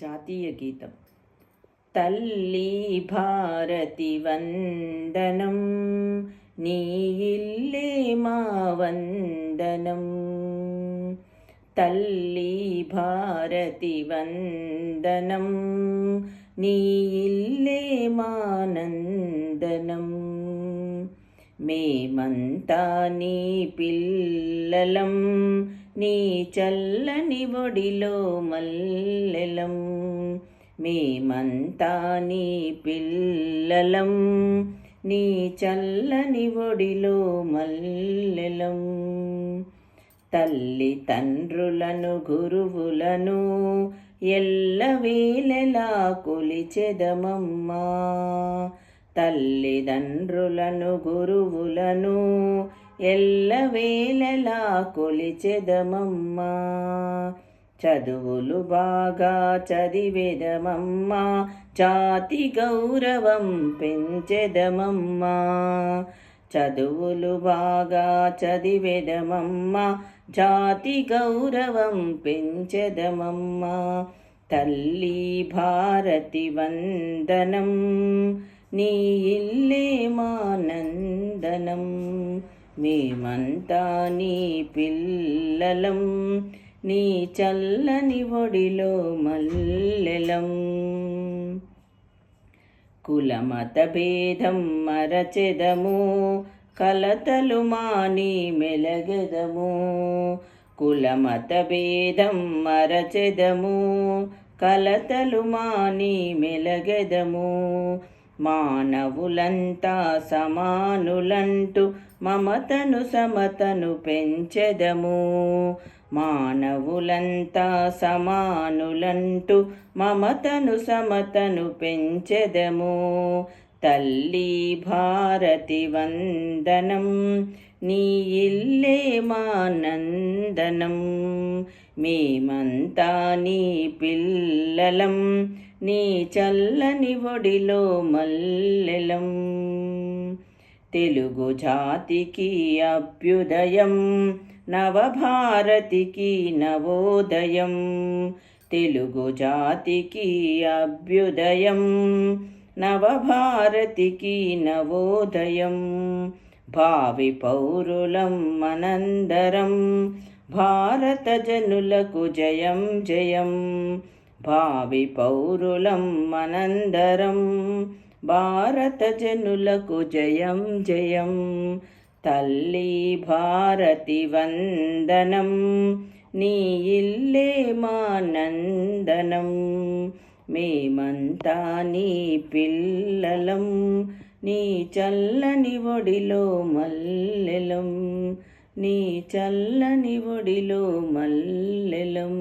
జాతీయ గీతం. తల్లి భారతి వందనం నీ ఇల్లే మా వందనం. తల్లి భారతి వందనం నీ ఇల్లే మానందనం మేమంతా నీ పిల్లలం నీ చల్లని ఒడిలో మల్లెలం మేమంతా నీ పిల్లలం. నీ చల్లని ఒడిలో మల్లెలం తల్లి తండ్రులను గురువులను ఎల్లవేళలా కొలిచెదమమ్మా తల్లిదండ్రులను గురువులను ఎల్లవేళలా కొలిచెదమమ్మా. చదువులు బాగా చదివేదమమ్మా. జాతి గౌరవం పెంచెదమమ్మా. చదువులు బాగా చదివేదమమ్మా. జాతి గౌరవం పెంచెదమమ్మా. తల్లి భారతి వందనం. నీ ఇల్లే మా మేమంతా నీ పిల్లలం నీ చల్లని ఒడిలో మల్లెలం. కులమత భేదం మరచెదము కలతలు మాని మెలగెదము. కులమత భేదం మరచెదము కలతలు మాని మెలగెదము. మానవులంతా సమానులంటూ మమతను సమతను పెంచెదము. మానవులంతా సమానులంటూ మమతను సమతను పెంచెదము. తల్లి భారతి వందనం నీ ఇల్లే మానందనం. మేమంతా నీ పిల్లలం నీ చల్లని ఒడిలో మల్లెలం. తెలుగు జాతికి అభ్యుదయం నవభారతికి నవోదయం. తెలుగు జాతికి అభ్యుదయం నవభారతికి నవోదయం. భావి పౌరులం మనందరం భారత జనులకు జయం జయం. భావి పౌరులం మనందరం భారత జనులకు జయం జయం. తల్లి భారతి వందనం నీ ఇల్లే మానందనం మేమంతా నీ పిల్లలం నీ చల్లని ఒడిలో మల్లెలం. నీ చల్లని ఒడిలో మల్లెలం.